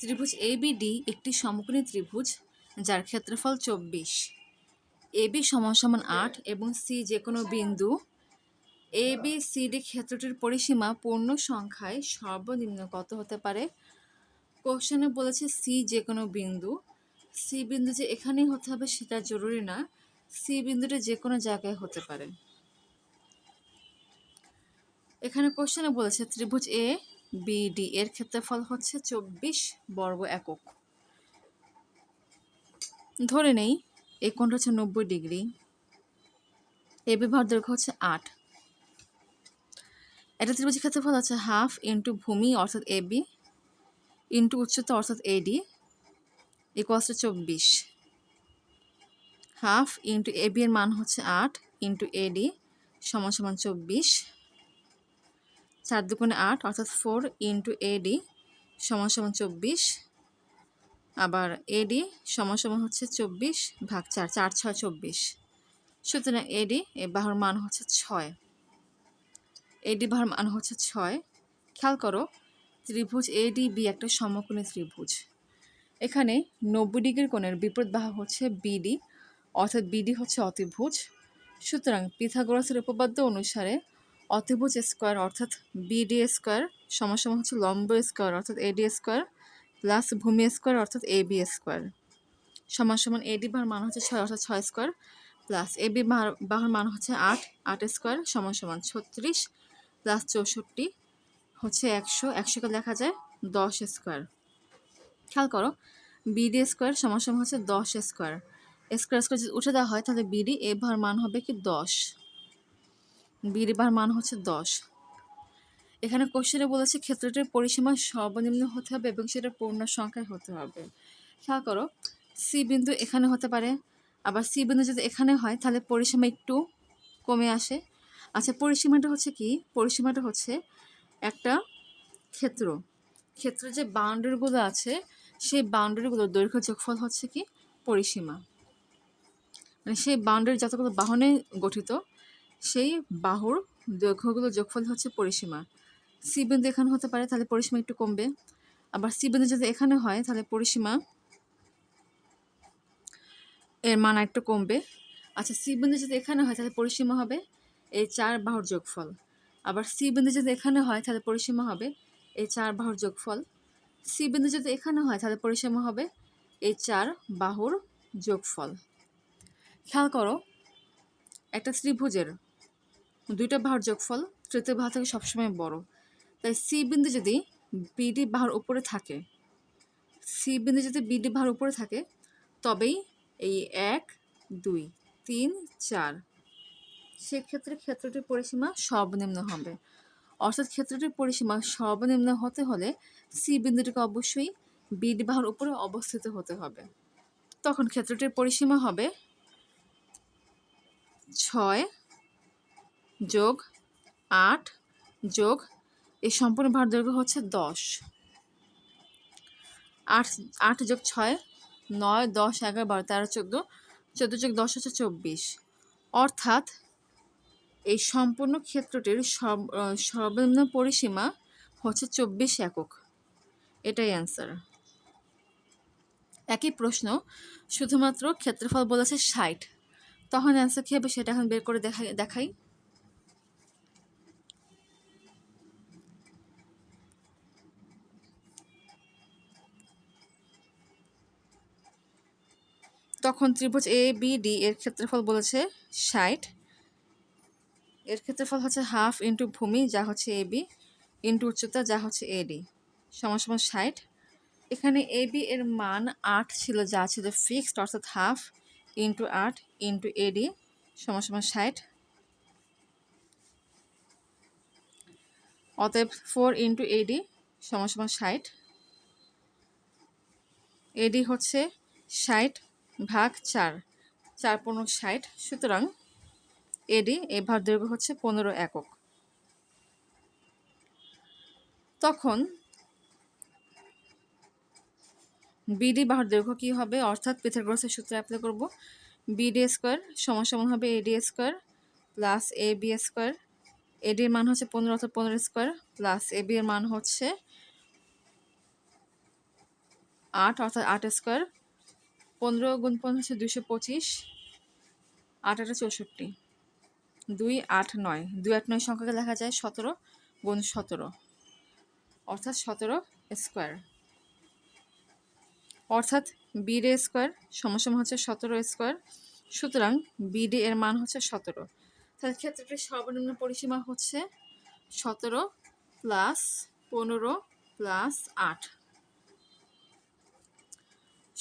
ত্রিভুজ এবিডি একটি সমকোণী ত্রিভুজ, যার ক্ষেত্রফল চব্বিশ। এবি সমান সমান আট এবং সি যে কোনো বিন্দু। এ বি সি ডি ক্ষেত্রটির পরিসীমা পূর্ণ সংখ্যায় সর্বনিম্ন কত হতে পারে? কোশ্চেনে বলেছে সি যে কোনো বিন্দু। সি বিন্দু যে এখানেই হতে হবে সেটা জরুরি না। সি বিন্দুটা যে কোনো জায়গায় হতে পারে। এখানে কোশ্চেনে বলেছে ত্রিভুজ এ বিডি এর ক্ষেত্রফল হচ্ছে চব্বিশ বর্গ একক। ধরে নেই এই কোণটা হচ্ছে নব্বই ডিগ্রি, এ বিভাগ দৈর্ঘ্য হচ্ছে আট। এটা ত্রিভুজের ক্ষেত্রফল হচ্ছে হাফ ইন্টু ভূমি অর্থাৎ এ বি ইন্টু উচ্চতা অর্থাৎ এডি ইকুয়ালস টু চব্বিশ। হাফ ইন্টু এ বি এর মান হচ্ছে আট ইন্টু এডি সমান সমান চব্বিশ। চার দুগুণে আট অর্থাৎ ফোর ইন্টু এডি সমান সমান চব্বিশ। আবার এডি সমান সমান হচ্ছে চব্বিশ ভাগ চার চার ছয় চব্বিশ। সুতরাং এডি এ বাহুর মান হচ্ছে ছয়। এডি বাহুর মান হচ্ছে ছয়। খেয়াল করো, ত্রিভুজ এডি বি একটা সমকোণী ত্রিভুজ। এখানে নব্বই ডিগ্রির কোণের বিপরীত বাহু হচ্ছে বিডি অর্থাৎ বিডি হচ্ছে অতিভুজ। সুতরাং পিথাগোরাসের উপপাদ্য অনুসারে অতিভুজ স্কোয়ার অর্থাৎ বিডি স্কোয়ার সমান হচ্ছে লম্ব স্কোয়ার অর্থাৎ এডি স্কোয়ার প্লাস ভূমি স্কোয়ার অর্থাৎ এ বি স্কোয়ার সমান সমান এডি বাহুর মান হচ্ছে ছয়, অর্থাৎ ছয় স্কোয়ার প্লাস এ বি বাহুর মান হচ্ছে আট আট স্কোয়ার সমান সমান ছত্রিশ প্লাস চৌষট্টি হচ্ছে একশো, একশোকে লেখা যায় দশ স্কোয়ার খেয়াল করো বিডি স্কোয়ার সমান সমান হচ্ছে দশ স্কোয়ার স্কোয়ার স্কোয়ার যদি উঠে দেওয়া হয়, তাহলে বিডি এ ভার মান হবে কি দশ। বিডি ভার মান হচ্ছে দশ। এখানে কোশ্চেনে বলেছে ক্ষেত্রটির পরিসীমা সর্বনিম্ন হতে হবে এবং সেটা পূর্ণ সংখ্যায় হতে হবে। খেয়াল করো সি বিন্দু এখানে হতে পারে, আবার সি বিন্দু যদি এখানে হয়, তাহলে পরিসীমা একটু কমে আসে। আচ্ছা পরিসীমাটা হচ্ছে কি? পরিসীমাটা হচ্ছে একটা ক্ষেত্র। ক্ষেত্রে যে বাউন্ডারিগুলো আছে, সেই বাউন্ডারিগুলোর দৈর্ঘ্য যোগফল হচ্ছে কি? পরিসীমা। মানে সেই বাউন্ডারি যতগুলো বাহনে গঠিত সেই বাহুর দৈর্ঘ্যগুলো যোগফল হচ্ছে পরিসীমা। সি বিন্দু এখানে হতে পারে, তাহলে পরিসীমা একটু কমবে। আবার সি বিন্দু যদি এখানে হয়, তাহলে পরিসীমা এর মান একটু কমবে। আচ্ছা সি বিন্দু যদি এখানে হয়, তাহলে পরিসীমা হবে এই চার বাহুর যোগফল। আবার সি বিন্দু যদি এখানে হয়, তাহলে পরিসীমা হবে এই চার বাহুর যোগফল। সি বিন্দু যদি এখানে হয়, তাহলে পরিসীমা হবে এই চার বাহুর যোগফল। খেয়াল করো, একটা ত্রিভুজের দুইটা বাহুর যোগফল তৃতীয় বাহু থেকে সবসময় বড়। তাই সি বিন্দু যদি বিডি বাহুর উপরে থাকে সি বিন্দু যদি বিডি বাহুর উপরে থাকে, তবেই এই এক, দুই, তিন, চার, সেক্ষেত্রে ক্ষেত্রটির পরিসীমা সর্বনিম্ন হবে। অর্থাৎ ক্ষেত্রটির পরিসীমা সর্বনিম্ন হতে হলে সি বিন্দুটিকে অবশ্যই বিডি বাহুর উপরে অবস্থিত হতে হবে। তখন ক্ষেত্রটির পরিসীমা হবে ছয় যোগ আট, যোগ, এই সম্পূর্ণ ভার দৈর্ঘ্য হচ্ছে দশ। আট আট যোগ ছয়, নয়, দশ, এগারো, বারো, তেরো, চোদ্দ চোদ্দ যোগ দশ হচ্ছে চব্বিশ। অর্থাৎ এই সম্পূর্ণ ক্ষেত্রটির সর্বনিম্ন পরিসীমা হচ্ছে চব্বিশ একক। এটাই অ্যান্সার একই প্রশ্ন, শুধুমাত্র ক্ষেত্রফল বলেছে ষাট। তখন অ্যান্সার কী হবে সেটা এখন বের করে দেখাই দেখাই। তখন ত্রিভুজ এ বি ডি এর ক্ষেত্রফল বলেছে ষাট। এর ক্ষেত্রফল হচ্ছে হাফ ইন্টু ভূমি, যা হচ্ছে এ বি ইন্টু উচ্চতা, যা হচ্ছে এডি সমান সমান ষাট। এখানে এ বি এর মান আট ছিল, যা ছিল ফিক্সড অর্থাৎ হাফ ইন্টু আট ইন্টু এডি সমান সমান ষাট। অতএব ফোর ইন্টু এডি সমান সমান ষাট। এডি হচ্ছে ষাট ভাগ চার চার পনেরো ষাট। সুতরাং এডি এই ভার দৈর্ঘ্য হচ্ছে পনেরো একক। তখন বিডি বাহুর দৈর্ঘ্য কী হবে? অর্থাৎ পিথাগোরাসের সূত্র অ্যাপ্লাই করব। বিডি স্কোয়ার সমান সমান হবে AD square plus A B square এডির মান হচ্ছে পনেরো অর্থাৎ পনেরো স্কোয়ার প্লাস এ বি এর মান হচ্ছে আট অর্থাৎ আট স্কোয়ার। পনেরো গুণ পনেরো হচ্ছে দুশো পঁচিশ, আট আটা চৌষট্টি। দুই আট নয়, দুই আট নয় সংখ্যাকে লেখা যায় সতেরো গুণ সতেরো, অর্থাৎ সতেরো স্কোয়ার। অর্থাৎ বিডে স্কোয়ার সমসম হচ্ছে সতেরো স্কোয়ার, সুতরাং বিডি এর মান হচ্ছে সতেরো। তাহলে ক্ষেত্রটির সর্বনিম্ন পরিসীমা হচ্ছে সতেরো প্লাস পনেরো প্লাস আট।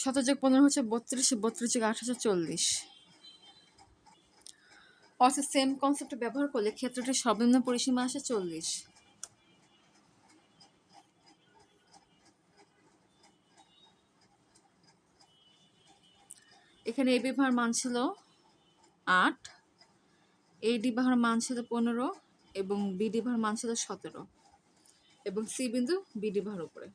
সতেরো যোগ পনেরো হচ্ছে বত্রিশ বত্রিশ যোগ আট হচ্ছে চল্লিশ। অর্থাৎ সেম কনসেপ্ট ব্যবহার করলে ক্ষেত্রটির সর্বনিম্ন পরিসীমা আসে চল্লিশ। এখানে এ বিভার মান ছিল আট এ ডিভার মান ছিল পনেরো এবং বি ডিভার মান ছিল সতেরো এবং সি বিন্দু বি ডিভার উপরে।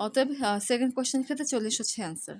অতএব সেকেন্ড কোশ্চেন ক্ষেত্রে চল্লিশ হচ্ছে অ্যান্সার